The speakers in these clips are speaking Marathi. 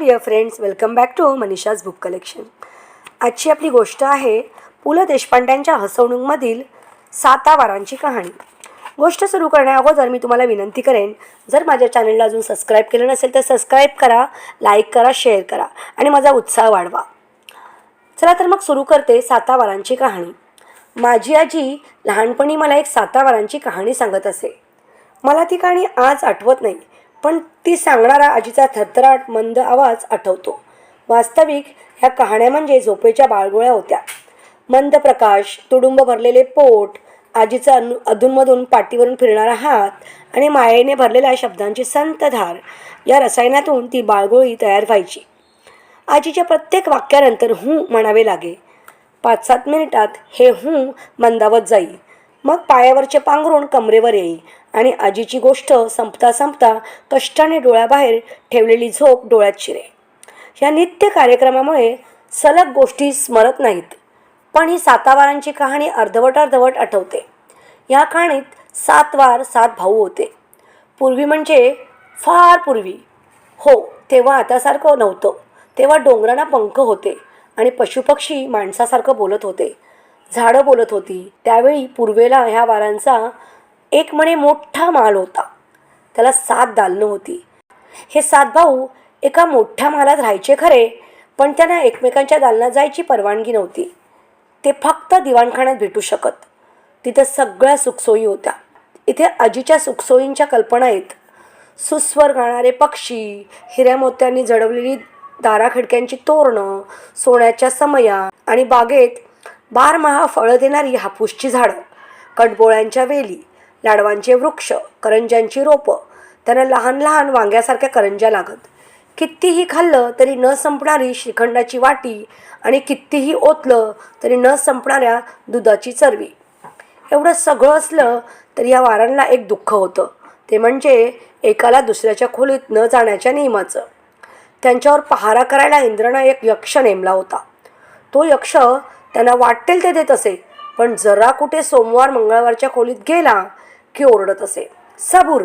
Dear friends welcome back to Manisha's book collection आजची आपली गोष्ट आहे पु ल देशपांड्यांच्या हसवणूकमधील सातावारांची कहाणी. गोष्ट सुरू करण्याअगोदर मी तुम्हाला विनंती करेन जर माझ्या चॅनलला अजून सबस्क्राईब केलं नसेल तर सबस्क्राईब करा लाईक करा शेअर करा आणि माझा उत्साह वाढवा. चला तर मग सुरू करते सातावारांची कहाणी. माझी आजी लहानपणी मला एक सातावारांची कहाणी सांगत असे. मला ती कहाणी आज आठवत नाही. पण ती सांगणारा आजीचा थरथराट मंद आवाज आठवतो. वास्तविक ह्या कहाण्या म्हणजे झोपेच्या बाळगोळ्या होत्या. मंद प्रकाश तुडुंब भरलेले पोट आजीचा अनु अधूनमधून पाठीवरून फिरणारा हात आणि मायेने भरलेल्या शब्दांची संतधार या रसायनातून ती बाळगोळी तयार व्हायची. आजीच्या प्रत्येक वाक्यानंतर हूं म्हणावे लागे. पाच सात मिनिटात हे हूं मंदावत जाई. मग पायावरचे पांघरून कमरेवर येई. आणि आजीची गोष्ट संपता संपता कष्टाने डोळ्याबाहेर ठेवलेली झोप डोळ्यात शिरे. या नित्य कार्यक्रमामुळे सलग गोष्टी स्मरत नाहीत पण ही सातावारांची कहाणी अर्धवट अर्धवट आठवते. या कहाणीत सात वार सात भाऊ होते. पूर्वी म्हणजे फार पूर्वी. हो तेव्हा आतासारखं नव्हतं. तेव्हा डोंगरांना पंख होते आणि पशुपक्षी माणसासारखं बोलत होते. झाडं बोलत होती. त्यावेळी पूर्वेला ह्या वारांचा एक म्हणे मोठा माल होता. त्याला सात दालनं होती. हे सात भाऊ एका मोठ्या मालात राहायचे खरे पण त्यांना एकमेकांच्या दालनात जायची परवानगी नव्हती. ते फक्त दिवाणखान्यात भेटू शकत. तिथं सगळ्या सुखसोयी होत्या. इथे आजीच्या सुखसोयींच्या कल्पना आहेत. सुस्वर गाणारे पक्षी हिऱ्या मोत्यांनी जडवलेली दाराखिडक्यांची तोरणं सोन्याच्या समया आणि बागेत बारमहा फळं देणारी हापूसची झाडं कटबोळ्यांच्या वेली लाडवांचे वृक्ष करंज्यांची रोपं त्यांना लहान लहान वांग्यासारख्या करंज्या लागत. कितीही खाल्लं तरी न संपणारी श्रीखंडाची वाटी आणि कितीही ओतलं तरी न संपणाऱ्या दुधाची चरवी एवढं सगळं असलं तरी या वारांना एक दुःख होतं. ते म्हणजे एकाला दुसऱ्याच्या खोलीत न जाण्याच्या नियमाचं. त्यांच्यावर पहारा करायला इंद्रानं एक यक्ष नेमला होता. तो यक्ष त्यांना वाटेल ते देत असे पण जरा कुठे सोमवार मंगळवारच्या खोलीत गेला की ओरडत असे. सबूर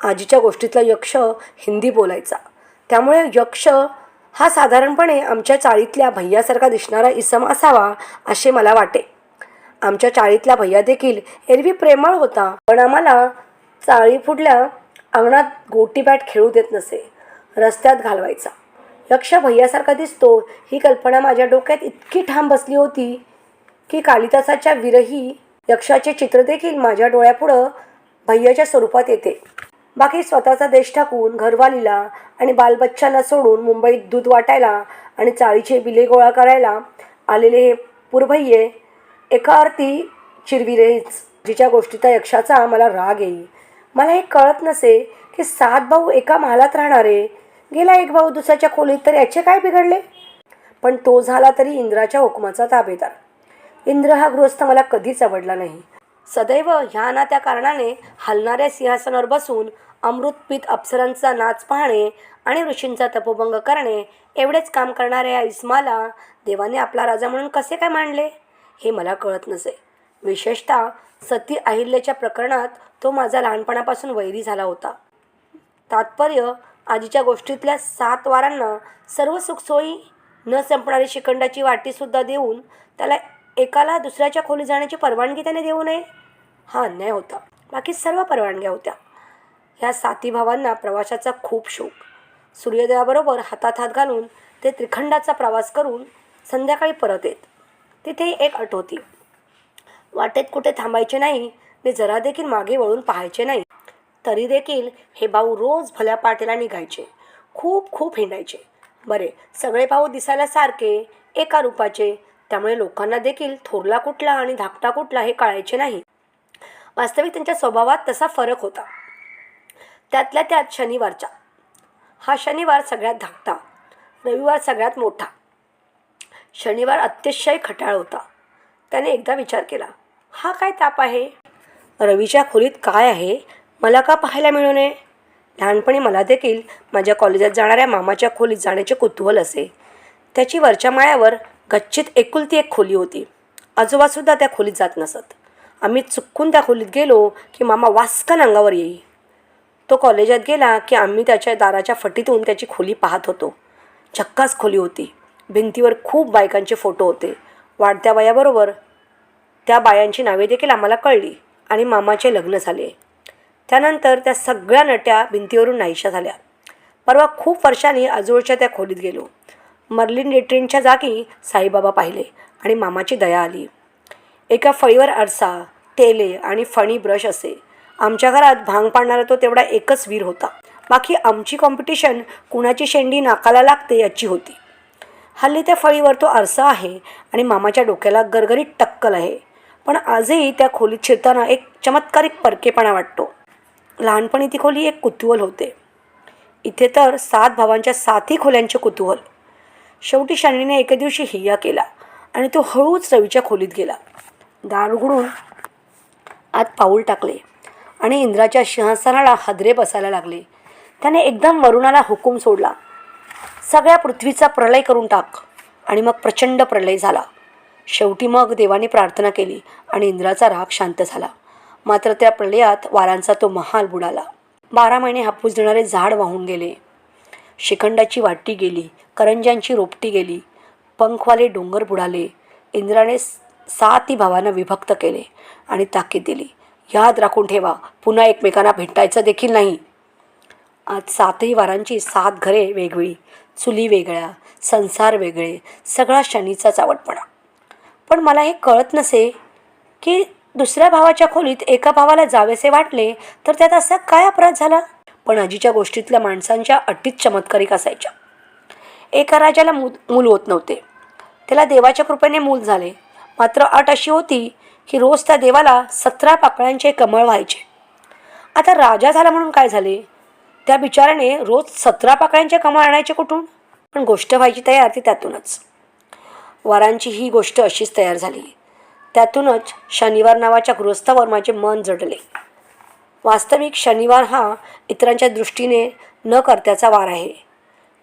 आजीच्या गोष्टीतला यक्ष हिंदी बोलायचा. त्यामुळे यक्ष हा साधारणपणे आमच्या चाळीतल्या भैयासारखा दिसणारा इसम असावा असे मला वाटे. आमच्या चाळीतला भैया देखील एरवी प्रेमळ होता पण आम्हाला चाळी फुटल्या अंगणात गोटी बॅट खेळू देत नसे रस्त्यात घालवायचा. यक्ष भैयासारखा दिसतो ही कल्पना माझ्या डोक्यात इतकी ठाम बसली होती की कालिदासाच्या विरही यक्षाचे चित्र देखील माझ्या डोळ्यापुढं भैयाच्या स्वरूपात येते. बाकी स्वतःचा देश टाकून घरवालीला आणि बालबच्चांना सोडून मुंबईत दूध वाटायला आणि चाळीचे बिले गोळा करायला आलेले हे पुरभैये एका अर्थी चिरविरेच जिच्या गोष्टीचा यक्षाचा मला राग येई. मला हे कळत नसे की सात भाऊ एका महालात राहणारे. गेला एक भाऊ दुसऱ्याच्या खोलीत तर याचे काय बिघडले? पण तो झाला तरी इंद्राच्या हुकमाचा ताबेदार. इंद्र हा गृहस्थ मला कधीच आवडला नाही. सदैव ह्या ना त्या कारणाने हलणाऱ्या सिंहासनावर बसून अमृत पीत अप्सरांचा नाच पाहणे आणि ऋषींचा तपोभंग करणे एवढेच काम करणाऱ्या या इस्माला देवाने आपला राजा म्हणून कसे काय मांडले हे मला कळत नसे. विशेषतः सती अहिल्याच्या प्रकरणात तो माझा लहानपणापासून वैरी झाला होता. तात्पर्य आजीच्या गोष्टीतल्या सात वारांना सर्व सुखसोयी न संपणारी शिखंडाची वाटीसुद्धा देऊन त्याला एकाला दुसऱ्याच्या खोली जाण्याची परवानगी त्याने देऊ नये? हा अन्याय होता. बाकी सर्व परवानग्या होत्या. ह्या साती भावांना प्रवासाचा खूप शोक. सूर्योदयाबरोबर हातात हात घालून ते त्रिखंडाचा प्रवास करून संध्याकाळी परत येत. तिथे एक अट होती. वाटेत कुठे थांबायचे नाही मी जरा देखील मागे वळून पाहायचे नाही तरी देखील हे भाऊ रोज भल्या पाटेला निघायचे. खूप खूप हिंडायचे. बरे सगळे भाऊ दिसायला सारखे एका रूपाचे त्यामुळे लोकांना देखील थोरला कुठला आणि धाकटा कुठला हे कळायचे नाही. वास्तविक त्यांच्या स्वभावात तसा फरक होता. त्यातल्या त्यात शनिवारचा. हा शनिवार सगळ्यात धाकटा. रविवार सगळ्यात मोठा. शनिवार अतिशय खटाळ होता. त्याने एकदा विचार केला हा काय ताप आहे? रवीच्या खोलीत काय आहे? मला का पाहायला मिळू नये लहानपणी मला देखील माझ्या कॉलेजात जाणाऱ्या मामाच्या खोलीत जाण्याचे कुतूहल असे. त्याची वरच्या माळ्यावर गच्चीत एकुलती एक खोली होती. आजोबासुद्धा त्या खोलीत जात नसत. आम्ही चुकून त्या खोलीत गेलो की मामा वास्कन अंगावर येई. तो कॉलेजात गेला की आम्ही त्याच्या दाराच्या फटीतून त्याची खोली पाहत होतो. झक्कास खोली होती. भिंतीवर खूप बायकांचे फोटो होते. वाढत्या वयाबरोबर त्या बायांची नावे देखील आम्हाला कळली आणि मामाचे लग्न झाले. त्यानंतर त्या सगळ्या नट्या भिंतीवरून नाहीशा झाल्या. परवा खूप वर्षांनी आजोळच्या त्या खोलीत गेलो. मर्लिन लेट्रिनच्या जागी साईबाबा पाहिले आणि मामाची दया आली. एका फळीवर आरसा तेले आणि फणी ब्रश असे. आमच्या घरात भांग पाडणारा तो तेवढा एकच वीर होता. बाकी आमची कॉम्पिटिशन कुणाची शेंडी नाकाला लागते याची होती. हल्ली त्या फळीवर तो आरसा आहे आणि मामाच्या डोक्याला गरगरीत टक्कल आहे. पण आजही त्या खोलीत शिरताना एक चमत्कारिक परकेपणा वाटतो. लहानपणी ती खोली एक कुतूहल होते. इथे तर सात भावांच्या सातही खोल्यांचे कुतूहल. शेवटी शनीने एके दिवशी हिया केला आणि तो हळूच रवीच्या खोलीत गेला. दार उघडून आत पाऊल टाकले आणि इंद्राच्या सिंहासनाला हादरे बसायला लागले. त्याने एकदम वरुणाला हुकूम सोडला. सगळ्या पृथ्वीचा प्रलय करून टाक आणि मग प्रचंड प्रलय झाला. शेवटी मग देवाने प्रार्थना केली आणि इंद्राचा राग शांत झाला. मात्र त्या प्रलयात वारांचा तो महाल बुडाला. बारा महिने हापूस देणारे झाड वाहून गेले. शिखंडाची वाटी गेली करंज्यांची रोपटी गेली पंखवाले डोंगर बुडाले. इंद्राने स- साती भावांना विभक्त केले आणि ताकीद दिली याद राखून ठेवा पुन्हा एकमेकांना भेटायचं देखील नाही. आज सातही वारांची सात घरे वेगळी चुली वेगळ्या संसार वेगळे सगळा शनीचा चावटपणा पण मला हे कळत नसे की दुसऱ्या भावाच्या खोलीत एका भावाला जावेसे वाटले तर त्यात असा काय अपराध झाला? पण आजीच्या गोष्टीतल्या माणसांच्या अटीत चमत्कारिक असायच्या. एका राजाला मू मूल होत नव्हते. त्याला देवाच्या कृपेने मूल झाले. मात्र अट अशी होती की रोज त्या देवाला सतरा पाकळ्यांचे कमळ व्हायचे. आता राजा झाला म्हणून काय झाले? त्या बिचाराने रोज सतरा पाकळ्यांचे कमळ आणायचे कुठून? पण गोष्ट व्हायची तयार ती त्यातूनच. वरांची ही गोष्ट अशीच तयार झाली. त्यातूनच शनिवार नावाच्या गृहस्थावर माझे मन जडले. वास्तविक शनिवार हा इतरांच्या दृष्टीने न करत्याचा वार आहे.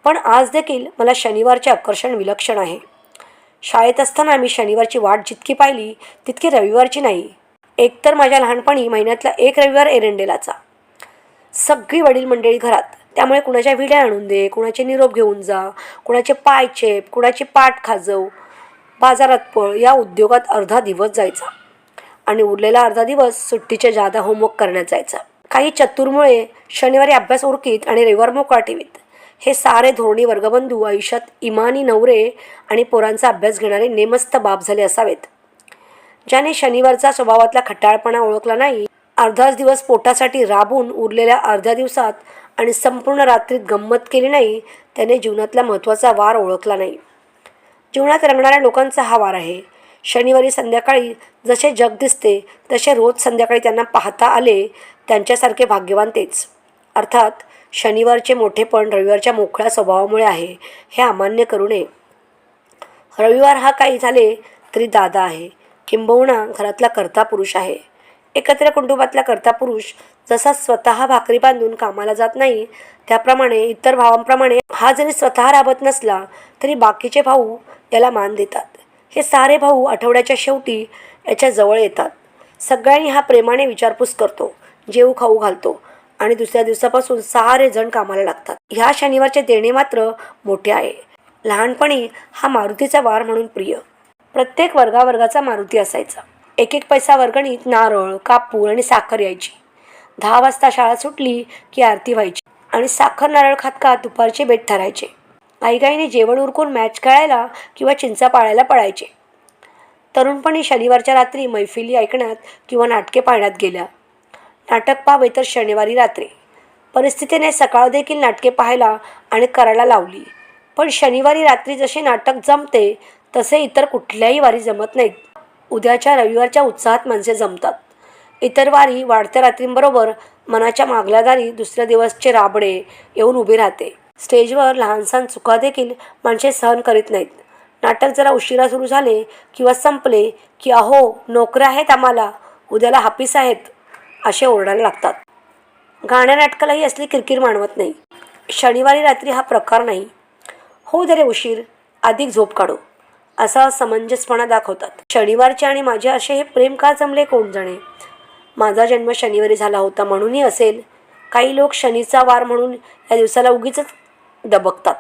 पण आज देखील मला शनिवारचे आकर्षण विलक्षण आहे. शाळेत असताना मी शनिवारची वाट जितकी पाहिली तितकी रविवारची नाही. एकतर माझ्या लहानपणी महिन्यातला एक रविवार एरंडेलाचा. सगळी वडील मंडळी घरात. त्यामुळे कुणाच्या विड्या आणून दे कुणाचे निरोप घेऊन जा कुणाचे पाय चेप कुणाची पाठ खाजव बाजारात पळ या उद्योगात अर्धा दिवस जायचा. आणि उरलेला अर्धा दिवस सुट्टीच्या जादा होमवर्क करण्यात जायचा. काही चतुरमुळे शनिवारी अभ्यास उरकीत आणि रविवार मोकळा ठेवीत. हे सारे धोरणी वर्गबंधू आयुष्यात इमानी नवरे आणि पोरांचा अभ्यास घेणारे नेमस्त बाप झाले असावेत. ज्याने शनिवारचा स्वभावातला खट्टाळपणा ओळखला नाही अर्धाच दिवस पोटासाठी राबून उरलेल्या अर्ध्या दिवसात आणि संपूर्ण रात्रीत गंमत केली नाही त्याने जीवनातला महत्त्वाचा वार ओळखला नाही. जीवनात रंगणाऱ्या लोकांचा हा वार आहे शनिवारी संध्याकाळी जसे जग दिसते तसे रोज संध्याकाळी त्यांना पाहता आले त्यांच्यासारखे भाग्यवान तेच. अर्थात शनिवारचे मोठेपण रविवारच्या मोकळ्या स्वभावामुळे आहे हे अमान्य करू नये. रविवार हा काही झाले तरी दादा आहे. किंबहुना घरातला कर्ता पुरुष आहे. एकत्र कुटुंबातला कर्ता पुरुष जसा स्वतः भाकरी बांधून कामाला जात नाही त्याप्रमाणे इतर भावांप्रमाणे हा जरी स्वतः राबत नसला तरी बाकीचे भाऊ याला मान देतात. हे सारे भाऊ आठवड्याच्या शेवटी याच्या जवळ येतात. सगळ्यांनी हा प्रेमाने विचारपूस करतो. जेऊ खाऊ घालतो आणि दुसऱ्या दिवसापासून सारे जण कामाला लागतात. ह्या शनिवारचे देणे मात्र मोठे आहे. लहानपणी हा मारुतीचा वार म्हणून प्रिय. प्रत्येक वर्गावर्गाचा मारुती असायचा. एक एक पैसा वर्गणीत नारळ कापूर आणि साखर यायची. दहा वाजता शाळा सुटली की आरती व्हायची आणि साखर नारळ खात खात दुपारचे बेट ठरायचे. आईगाईने जेवण उरकून मॅच खेळायला किंवा चिंचा पाळायला पळायचे. तरुणपणी शनिवारच्या रात्री मैफिली ऐकण्यात किंवा नाटके पाहण्यात गेल्या. नाटक पाहावे तर शनिवारी रात्री. परिस्थितीने सकाळ देखील नाटके पाहायला आणि करायला लावली. पण शनिवारी रात्री जसे नाटक जमते तसे इतर कुठल्याही वारी जमत नाहीत. उद्याच्या रविवारच्या उत्साहात माणसे जमतात. इतर वारी वाढत्या रात्रींबरोबर मनाच्या मागल्यादारी दुसऱ्या दिवसचे राबडे येऊन उभे राहते. स्टेजवर लहानसहान चुका देखील माणसे सहन करीत नाहीत. नाटक जरा उशिरा सुरू झाले किंवा संपले की अहो नोकऱ्या आहेत आम्हाला उद्याला हापीस आहेत असे ओरडायला लागतात. गाण्या नाटकालाही असली किरकिर मानवत नाही. शनिवारी रात्री हा प्रकार नाही. हो दे रे उशीर अधिक झोप काढू असा समंजसपणा दाखवतात. शनिवारचे आणि माझे असे हे प्रेम का जमले कोण जाणे? माझा जन्म शनिवारी झाला होता म्हणूनही असेल. काही लोक शनीचा वार म्हणून या दिवसाला उगीच दबकतात.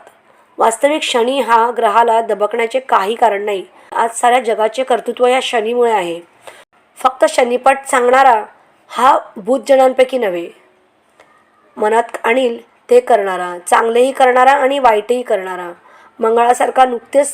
वास्तविक शनी हा ग्रहाला दबकण्याचे काही कारण नाही. आज साऱ्या जगाचे कर्तृत्व या शनीमुळे आहे. फक्त शनीपाठ सांगणारा हा भूतजनांपैकी नव्हे. मनात आणील ते करणारा चांगलेही करणारा आणि वाईटही करणारा. मंगळासारखा नुकतेच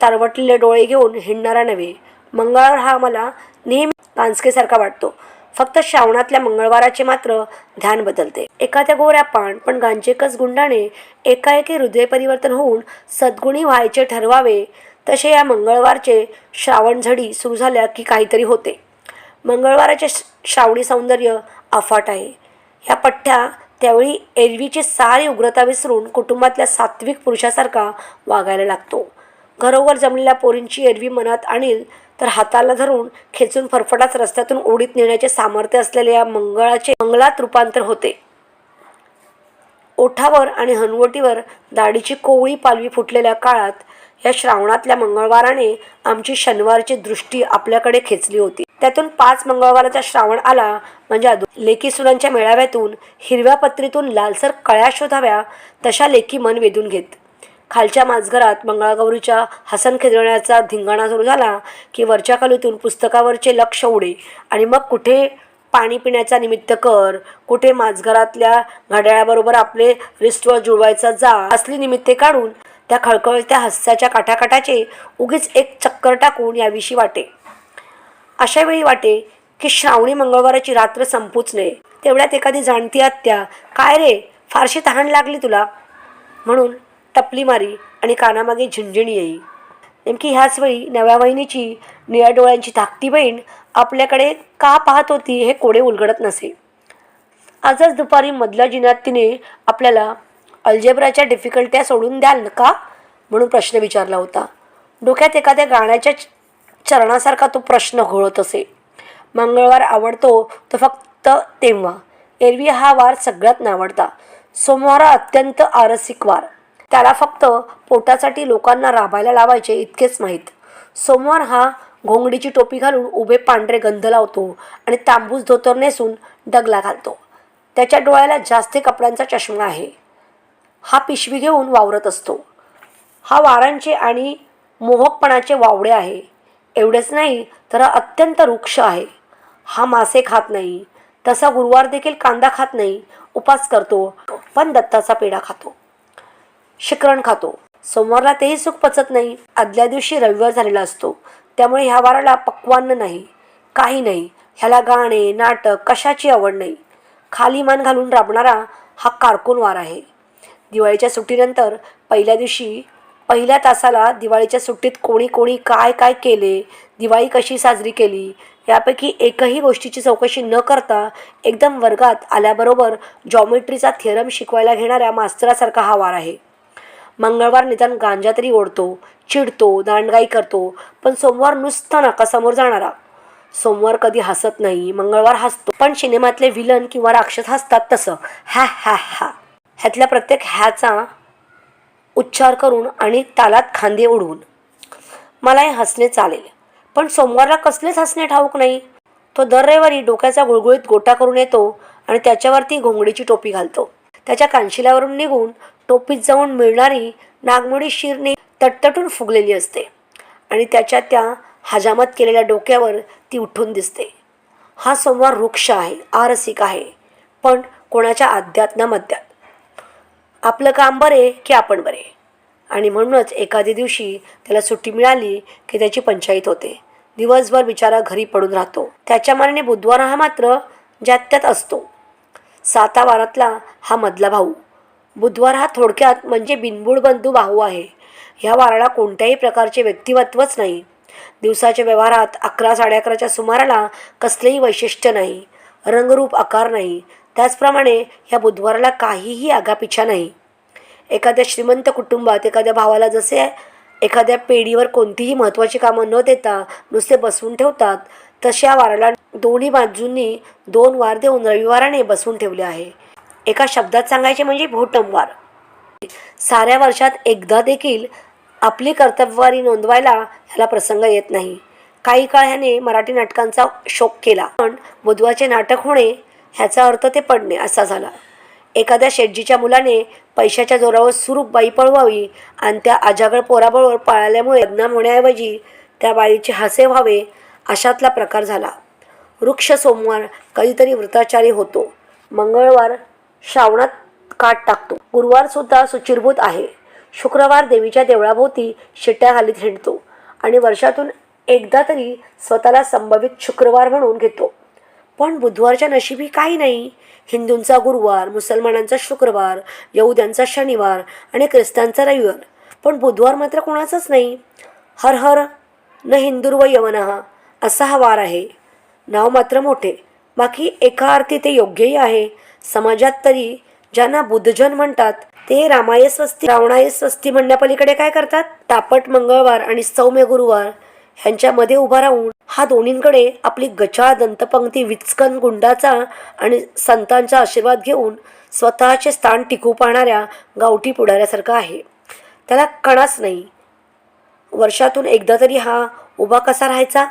तारवटलेले डोळे घेऊन हिंडणारा नव्हे. मंगळावर हा मला नेहमी कांसकेसारखा वाटतो. फक्त श्रावणातल्या मंगळवाराचे मात्र ध्यान बदलते. एखाद्या गोऱ्या पाण पण गांजेकच गुंडाने एकाएकी हृदय परिवर्तन होऊन सद्गुणी व्हायचे ठरवावे तसे या मंगळवारचे श्रावणझडी सुरू झाल्या की काहीतरी होते. मंगळवाराचे श- श्रावणी सौंदर्य अफाट आहे. ह्या पठ्ठ्या त्यावेळी एरवीची सारी उग्रता विसरून कुटुंबातल्या सात्विक पुरुषासारखा वागायला लागतो. घरोघर जमलेल्या पोरींची एरवी मनात आणील तर हाताला धरून खेचून फरफटाच रस्त्यातून ओढीत नेण्याचे सामर्थ्य असलेल्या या मंगळाचे मंगळात रूपांतर होते. ओठावर आणि हनवटीवर दाढीची कोवळी पालवी फुटलेल्या काळात या श्रावणातल्या मंगळवाराने आमची शनिवारची दृष्टी आपल्याकडे खेचली होती. त्यातून पाच मंगळवाराचा श्रावण आला म्हणजे लेखी लेकी सुरांच्या मेळाव्यातून हिरव्या पत्रीतून लालसर कळ्या शोधाव्या तशा लेकी मन वेधून घेत. खालच्या माजघरात मंगळागौरीच्या हसन खेदण्याचा धिंगाणा सुरू झाला की वरच्या खालीतून पुस्तकावरचे लक्ष उडे आणि मग कुठे पाणी पिण्याचा निमित्त कर कुठे माझघरातल्या घड्याळाबरोबर आपले रिस्टवर जुळवायचा जा असली निमित्ते काढून त्या खळखळत्या हास्याच्या काठाकाठाचे उगीच एक चक्कर टाकून याविषयी वाटे. अशावेळी वाटे की श्रावणी मंगळवाराची रात्र संपूच नये. तेवढ्यात एखादी जाणती आत्या काय रे फारशी तहान लागली तुला? म्हणून टपली मारी आणि कानामागे झिणझिणी येई. नेमकी ह्याच वेळी नव्या वहिनीची निळ्या डोळ्यांची धाकटी बहीण आपल्याकडे का पाहत होती हे कोडे उलगडत नसे. आजच दुपारी मधल्या जिन्यात तिने आपल्याला अल्जेब्राच्या डिफिकल्ट्या सोडून द्याल का? म्हणून प्रश्न विचारला होता. डोक्यात एखाद्या गाण्याच्या चरणासारखा तो प्रश्न घोळत असे. मंगळवार आवडतो तो फक्त तेव्हा. एरवी हा वार सगळ्यात नावडता. सोमवार अत्यंत आरसिक वार. त्याला फक्त पोटासाठी लोकांना राबायला लावायचे इतकेच माहीत सोमवार हा घोंगडीची टोपी घालून उभे पांढरे गंध लावतो आणि तांबूस धोतर नेसून डगला घालतो. त्याच्या डोळ्याला जास्ती कपड्यांचा चष्मा आहे. हा पिशवी घेऊन वावरत असतो. हा वारांचे आणि मोहकपणाचे वावडे आहे. एवढेच नाही तर हा अत्यंत रुक्ष आहे. हा मासे खात नाही. तसा गुरुवार देखील कांदा खात नाही. उपास करतो. पण दत्ताचा पेढा खातो. शिकरण खातो. सोमवारला तेही सुख पचत नाही. आदल्या दिवशी रविवार झालेला असतो. त्यामुळे ह्या वाराला पक्वान्न नाही. काही नाही. ह्याला गाणे नाटक कशाची आवड नाही. खाली मान घालून राबणारा हा कारकून वार आहे. दिवाळीच्या सुट्टीनंतर पहिल्या दिवशी पहिल्या तासाला दिवाळीच्या सुट्टीत कोणी कोणी काय काय केले दिवाळी कशी साजरी केली यापैकी एकही गोष्टीची चौकशी न करता एकदम वर्गात आल्याबरोबर जॉमेट्रीचा थिअरम शिकवायला घेणाऱ्या मास्तरासारखा हा वार आहे. मंगळवार निदान गांजा तरी ओढतो चिडतो दांडगाई करतो पण सोमवार नुसता नाकासमोर जाणारा. सोमवार कधी हसत नाही मंगळवार हसतो पण सिनेमातले विलन किंवा राक्षस हसतात तसं. हॅ हॅ हा. ह्यातल्या प्रत्येक ह्याचा उच्चार करून आणि तालात खांदे उडवून मला हे हसणे चालेल पण सोमवारला कसलेच हसणे ठाऊक नाही. तो दर रविवारी डोक्याचा गुळगुळीत गोटा करून येतो आणि त्याच्यावरती घोंगडीची टोपी घालतो. त्याच्या कानशिलावरून निघून टोपीत जाऊन मिळणारी नागमोडी शिरणे तटतटून फुगलेली असते आणि त्याच्या त्या हजामत केलेल्या डोक्यावर ती उठून दिसते. हा सोमवार वृक्ष आहे आरसिक आहे पण कोणाच्या अध्यात ना मध्यात आपलं काम बरे की आपण बरे? आणि म्हणूनच एखाद्या दिवशी त्याला सुट्टी मिळाली की त्याची पंचायत होते. दिवसभर बिचारा घरी पडून राहतो. त्याच्या मानाने बुधवार हा मात्र ज्यात त्यात असतो. सातावारातला हा मधला भाऊ. बुधवार हा थोडक्यात म्हणजे बिनबुड बंधू भाऊ आहे. ह्या वाराला कोणत्याही प्रकारचे व्यक्तिमत्वच नाही. दिवसाच्या व्यवहारात अकरा साडे अकराच्या सुमाराला कसलेही वैशिष्ट्य नाही. रंगरूप आकार नाही. त्याचप्रमाणे ह्या बुधवाराला काहीही आगापिछा नाही. एखाद्या श्रीमंत कुटुंबात एखाद्या भावाला जसे एखाद्या पेढीवर कोणतीही महत्त्वाची कामं न देता नुसते बसवून ठेवतात तशा वाराला दोन्ही बाजूंनी दोन वार देऊन रविवाराने बसवून ठेवले आहे. एका शब्दात सांगायचे म्हणजे भोटमवार साऱ्या वर्षात एकदा देखील आपली कर्तव्यवारी नोंदवायला ह्याला प्रसंग येत नाही. काही काळ ह्याने मराठी नाटकांचा शोक केला. पण बुधवाचे नाटक होणे ह्याचा अर्थ ते पडणे असा झाला. एखाद्या शेटजीच्या मुलाने पैशाच्या जोरावर सुरूप बाई पळवावी आणि त्या अजागळ पोराबरोबर पळाल्यामुळे बदनाम होण्याऐवजी त्या बाईचे हसे व्हावे अशातला प्रकार झाला. वृक्ष सोमवार कधीतरी व्रताचारी होतो. मंगळवार श्रावणात काट टाकतो. गुरुवार सुद्धा सुचिरभूत आहे. शुक्रवार देवीच्या देवळाभोवती शिट्ट्या घालीत हिंडतो आणि वर्षातून एकदा तरी स्वतःला संभावित शुक्रवार म्हणून घेतो. पण बुधवारच्या नशिबी काही नाही. हिंदूंचा गुरुवार मुसलमानांचा शुक्रवार यहुद्यांचा शनिवार आणि ख्रिस्तांचा रविवार. पण बुधवार मात्र कोणाचाच नाही. हर हर न हिंदुर्व यवनहा असा हा वार आहे. नाव मात्र मोठे. बाकी एका अर्थी ते योग्यही आहे. समाजात तरी ज्यांना बुद्धजन म्हणतात ते रामाय स्वस्ती रावणाय स्वस्ती म्हणण्यापलीकडे काय करतात? तापट मंगळवार आणि सौम्य गुरुवार ह्यांच्यामध्ये उभा राहून हा दोन्हींकडे आपली गचाळ दंतपंक्ती विचकन गुंडाचा आणि संतांचा आशीर्वाद घेऊन स्वतःचे स्थान टिकू पाहणाऱ्या गावठी पुढाऱ्यासारखा आहे. त्याला कणाच नाही. वर्षातून एकदा तरी हा उभा कसा राहायचा?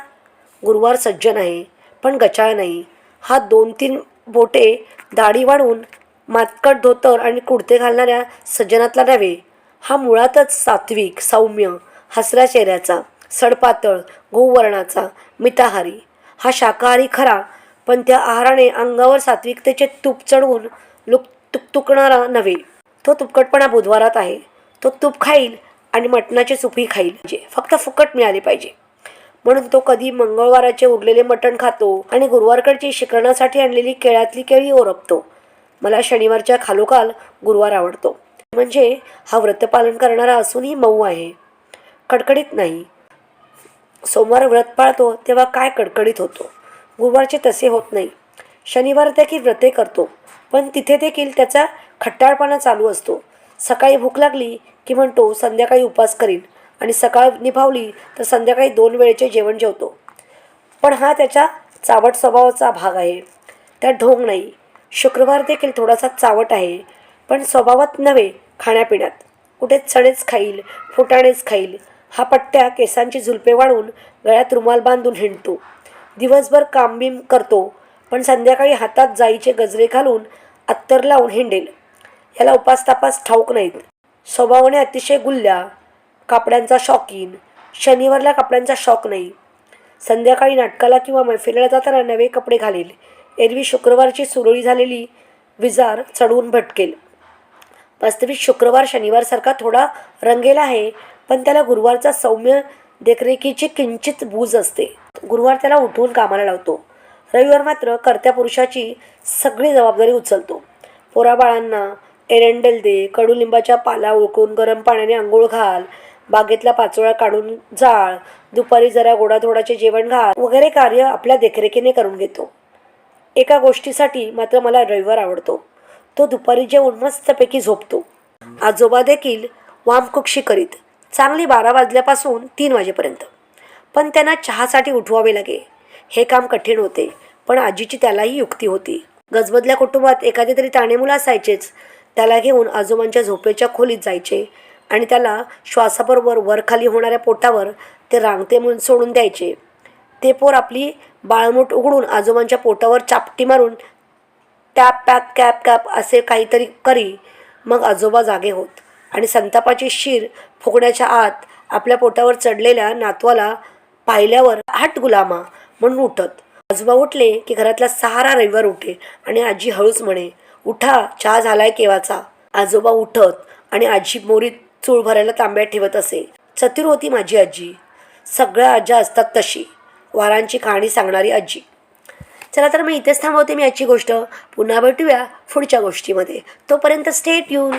गुरुवार सज्जन आहे पण गचाळ नाही. हा दोन तीन बोटे दाढी वाढवून मातकट धोतर आणि कुडते घालणाऱ्या सज्जनातला नव्हे हा मुळातच सात्विक सौम्य हसऱ्या चेहऱ्याचा सडपातळ गोवर्णाचा मिताहारी. हा शाकाहारी खरा पण त्या आहाराने अंगावर सात्विकतेचे तूप चढवून लुक तुकतुकणारा नव्हे. तो तुपकटपणा बुधवारात आहे. तो तूप खाईल आणि मटणाची सुपी खाईल. म्हणजे फक्त फुकट मिळाली पाहिजे. म्हणून तो कधी मंगळवाराचे उरलेले मटण खातो आणि गुरुवारकडची शिकरणासाठी आणलेली केळ्यातली केळी ओरपतो. मला शनिवारच्या खालोखाल गुरुवार आवडतो. म्हणजे हा व्रतपालन करणारा असूनही मऊ आहे. कडकडीत नाही. सोमवार व्रत पाळतो तेव्हा काय कडकडीत होतो? गुरुवारचे तसे होत नाही. शनिवार देखील व्रते करतो. पण तिथे देखील त्याचा खट्टाळपणा चालू असतो. सकाळी भूक लागली की म्हणतो संध्याकाळी उपास करीन. आणि सकाळ निभावली तर संध्याकाळी दोन वेळेचे जेवण जेवतो. पण हा त्याच्या चावट स्वभावाचा भाग आहे. त्यात ढोंग नाही. शुक्रवार देखील थोडासा चावट आहे पण स्वभावात नव्हे खाण्यापिण्यात. कुठे चणेच खाईल फुटाणेच खाईल. हा पट्ट्या केसांची झुलपे वाढवून गळ्यात रुमाल बांधून हिंडतो. दिवसभर कामबीम करतो पण संध्याकाळी हातात जाईचे गजरे घालून अत्तर लावून हिंडेल. याला उपासतापास ठाऊक नाहीत. स्वभावाने अतिशय गुल्ल्या कापड्यांचा शौकीन शनिवारला कपड्यांचा शौक नाही. संध्याकाळी नाटकाला किंवा मैफिलीला जाताना नवे कपडे घालेल. एरवी शुक्रवारची सुरळी झालेली विजार चढवून भटकेल. वास्तविक शुक्रवार शनिवारसारखा थोडा रंगेला आहे पण त्याला गुरुवारचा सौम्य देखरेखीची किंचित बूज असते. गुरुवार त्याला उठवून कामाला लावतो. रविवार मात्र कर्त्या पुरुषाची सगळी जबाबदारी उचलतो. पोराबाळांना एरंडेल दे कडुलिंबाच्या पाला ओळखून गरम पाण्याने आंघोळ घाल बागेतला पाचोळा काढून जाळ दुपारी जरा गोडाधोडाचे जेवण घाल वगैरे कार्य आपल्या देखरेखीने करून घेतो. एका गोष्टीसाठी मात्र मला रविवार आवडतो. तो दुपारी जेवून मस्तपैकी झोपतो. आजोबा देखील वामकुक्षी करीत. चांगली बारा वाजल्यापासून तीन वाजेपर्यंत. पण त्यांना चहासाठी उठवावे लागे. हे काम कठीण होते पण आजीची त्यालाही युक्ती होती. गजबजल्या कुटुंबात एखादे तरी ताणे मुलं असायचेच. त्याला घेऊन आजोबांच्या झोपेच्या खोलीत जायचे. आणि त्याला श्वासाबरोबर वरखाली होणाऱ्या पोटावर ते रांगते म्हणून सोडून द्यायचे. ते पोर आपली बाळमूठ उघडून आजोबांच्या पोटावर चापटी मारून टॅप पॅप कॅप कॅप असे काहीतरी करी मग आजोबा जागे होत. आणि संतापाची शीर फुगण्याच्या आत आपल्या पोटावर चढलेल्या नातवाला पाहिल्यावर हट गुलामा म्हणून उठत. आजोबा उठले की घरातला सहारा रविवार उठे आणि आजी हळूच म्हणे उठा चहा झालाय केव्हाचा? आजोबा उठत आणि आजी मोरीत चूळ भरायला तांब्यात ठेवत असे. चतुर होती माझी आजी. सगळ्या आज्या असतात तशी. वारांची कहाणी सांगणारी आजी. चला तर मी इथेच थांबवते मी आजची गोष्ट. पुन्हा भेटूया पुढच्या गोष्टीमध्ये. तोपर्यंत स्टेट येऊन